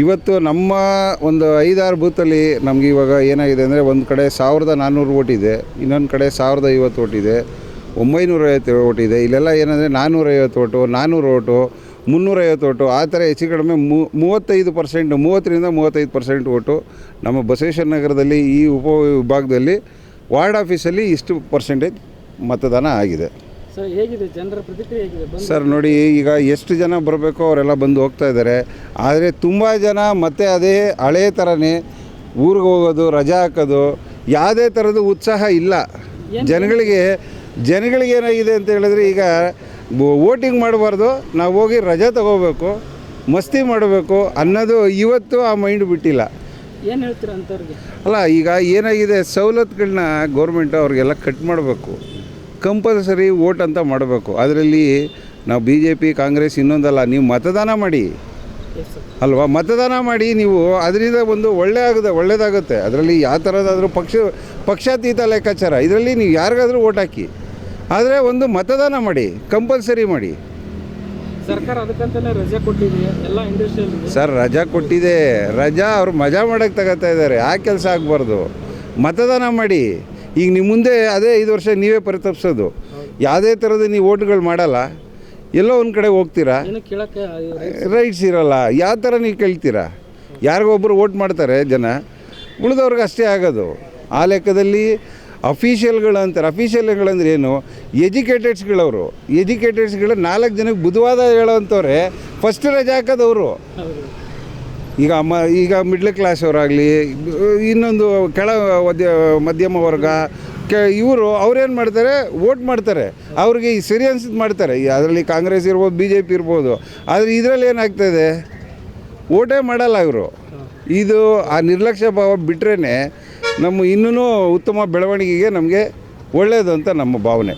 ಇವತ್ತು ನಮ್ಮ ಒಂದು ಐದಾರು ಬೂತಲ್ಲಿ ನಮಗೆ ಇವಾಗ ಏನಾಗಿದೆ ಅಂದರೆ ಒಂದು ಕಡೆ ಸಾವಿರದ ನಾನ್ನೂರು ಓಟಿದೆ ಇನ್ನೊಂದು ಕಡೆ ಸಾವಿರದ ಐವತ್ತು ಓಟಿದೆ ಒಂಬೈನೂರ ಒಂಬೈನೂರೈವತ್ತು ಓಟಿದೆ ಇಲ್ಲೆಲ್ಲ ಏನಂದರೆ ನಾನ್ನೂರೈವತ್ತು ಓಟು ನಾನ್ನೂರು ಓಟು ಮುನ್ನೂರೈವತ್ತು ಓಟು. ಆ ಥರ ಹೆಚ್ಚು ಕಡಿಮೆ ಮೂ ಮೂವತ್ತೈದು ಪರ್ಸೆಂಟ್ ಮೂವತ್ತರಿಂದ ಮೂವತ್ತೈದು ಪರ್ಸೆಂಟ್ ಓಟು ನಮ್ಮ ಬಸವೇಶ್ವರ ನಗರದಲ್ಲಿ ಈ ಉಪ ವಿಭಾಗದಲ್ಲಿ ವಾರ್ಡ್ ಆಫೀಸಲ್ಲಿ ಇಷ್ಟು ಪರ್ಸೆಂಟೇಜ್ ಮತದಾನ ಆಗಿದೆ. ಸರ್ ಹೇಗಿದೆ? ಜನರ ಪ್ರತಿಕ್ರಿಯೆ ಹೇಗಿದೆ? ಸರ್ ನೋಡಿ ಈಗ ಎಷ್ಟು ಜನ ಬರಬೇಕು ಅವರೆಲ್ಲ ಬಂದು ಹೋಗ್ತಾ ಇದ್ದಾರೆ. ಆದರೆ ತುಂಬ ಜನ ಮತ್ತೆ ಅದೇ ಹಳೇ ಥರನೇ ಊರಿಗೆ ಹೋಗೋದು ರಜಾ ಹಾಕೋದು ಯಾವುದೇ ಥರದ ಉತ್ಸಾಹ ಇಲ್ಲ. ಜನಗಳಿಗೆ ಜನಗಳಿಗೆ ಏನಾಗಿದೆ ಅಂತ ಹೇಳಿದ್ರೆ ಈಗ ವೋಟಿಂಗ್ ಮಾಡಬಾರ್ದು ನಾವು ಹೋಗಿ ರಜೆ ತಗೋಬೇಕು ಮಸ್ತಿ ಮಾಡಬೇಕು ಅನ್ನೋದು ಇವತ್ತು ಆ ಮೈಂಡ್ ಬಿಟ್ಟಿಲ್ಲ. ಏನು ಹೇಳ್ತೀರಾ ಅಂಥವ್ರಿಗೆ ಅಲ್ಲ ಈಗ ಏನಾಗಿದೆ ಸವಲತ್ತುಗಳನ್ನ ಗೌರ್ಮೆಂಟ್ ಅವ್ರಿಗೆಲ್ಲ ಕಟ್ ಮಾಡಬೇಕು. ಕಂಪಲ್ಸರಿ ವೋಟ್ ಅಂತ ಮಾಡಬೇಕು. ಅದರಲ್ಲಿ ನಾವು ಬಿ ಜೆ ಪಿ ಕಾಂಗ್ರೆಸ್ ಇನ್ನೊಂದಲ್ಲ ನೀವು ಮತದಾನ ಮಾಡಿ. ಅಲ್ವಾ? ಮತದಾನ ಮಾಡಿ ನೀವು ಅದರಿಂದ ಒಂದು ಒಳ್ಳೆ ಆಗುತ್ತೆ ಒಳ್ಳೇದಾಗುತ್ತೆ. ಅದರಲ್ಲಿ ಯಾವ ಥರದಾದರೂ ಪಕ್ಷ ಪಕ್ಷಾತೀತ ಲೆಕ್ಕಾಚಾರ. ಇದರಲ್ಲಿ ನೀವು ಯಾರಿಗಾದರೂ ವೋಟ್ ಹಾಕಿ. ಆದರೆ ಒಂದು ಮತದಾನ ಮಾಡಿ ಕಂಪಲ್ಸರಿ ಮಾಡಿ. ಸರ್ಕಾರ ಅದಕ್ಕಂತಲೇ ರಜೆ ಕೊಟ್ಟಿದೆ ಎಲ್ಲ ಇಂಡಸ್ಟ್ರಿಯಲ್ ಸರ್ ರಜಾ ಕೊಟ್ಟಿದೆ. ರಜಾ ಅವ್ರು ಮಜಾ ಮಾಡೋಕ್ಕೆ ತಗೋತಾ ಇದ್ದಾರೆ ಆ ಕೆಲಸ ಆಗಬಾರ್ದು. ಮತದಾನ ಮಾಡಿ. ಈಗ ನಿಮ್ಮ ಮುಂದೆ ಅದೇ ಐದು ವರ್ಷ ನೀವೇ ಪರಿತಪಿಸೋದು. ಯಾವುದೇ ಥರದ ನೀವು ಓಟ್ಗಳು ಮಾಡಲ್ಲ. ಎಲ್ಲೋ ಒಂದು ಕಡೆ ಹೋಗ್ತೀರಾ? ರೈಟ್ಸ್ ಇರಲ್ಲ. ಯಾವ ಥರ ನೀವು ಕೇಳ್ತೀರಾ? ಯಾರಿಗೊಬ್ಬರು ಓಟ್ ಮಾಡ್ತಾರೆ ಜನ. ಉಳಿದವ್ರಿಗೆ ಅಷ್ಟೇ ಆಗೋದು. ಆ ಲೆಕ್ಕದಲ್ಲಿ ಅಫೀಷಿಯಲ್ಗಳು ಅಂತಾರೆ. ಅಫೀಷಿಯಲ್ಗಳಂದ್ರೆ ಏನು? ಎಜುಕೇಟೆಡ್ಸ್ಗಳವರು. ಎಜುಕೇಟೆಡ್ಸ್ಗಳು ನಾಲ್ಕು ಜನಕ್ಕೆ ಬುಧವಾದ ಹೇಳೋವಂಥವ್ರೆ ಫಸ್ಟ್ ರಜೆ ಹಾಕೋದವರು. ಈಗ ಮ ಈಗ ಮಿಡ್ಲ್ ಕ್ಲಾಸ್ ಅವರಾಗಲಿ ಇನ್ನೊಂದು ಕೆಳ ಮಧ್ಯ ಮಧ್ಯಮ ವರ್ಗ ಕೆ ಇವರು ಅವ್ರೇನು ಮಾಡ್ತಾರೆ? ವೋಟ್ ಮಾಡ್ತಾರೆ. ಅವ್ರಿಗೆ ಈ ಸರಿ ಅನ್ಸಿದ್ ಮಾಡ್ತಾರೆ. ಅದರಲ್ಲಿ ಕಾಂಗ್ರೆಸ್ ಇರ್ಬೋದು ಬಿ ಜೆ ಪಿ ಇರ್ಬೋದು. ಆದರೆ ಇದರಲ್ಲಿ ಏನಾಗ್ತದೆ ಓಟೇ ಮಾಡಲ್ಲ ಇವರು. ಇದು ಆ ನಿರ್ಲಕ್ಷ್ಯ ಭಾವ ಬಿಟ್ರೇ ನಮ್ಮ ಇನ್ನೂ ಉತ್ತಮ ಬೆಳವಣಿಗೆಗೆ ನಮಗೆ ಒಳ್ಳೆಯದು ಅಂತ ನಮ್ಮ ಭಾವನೆ.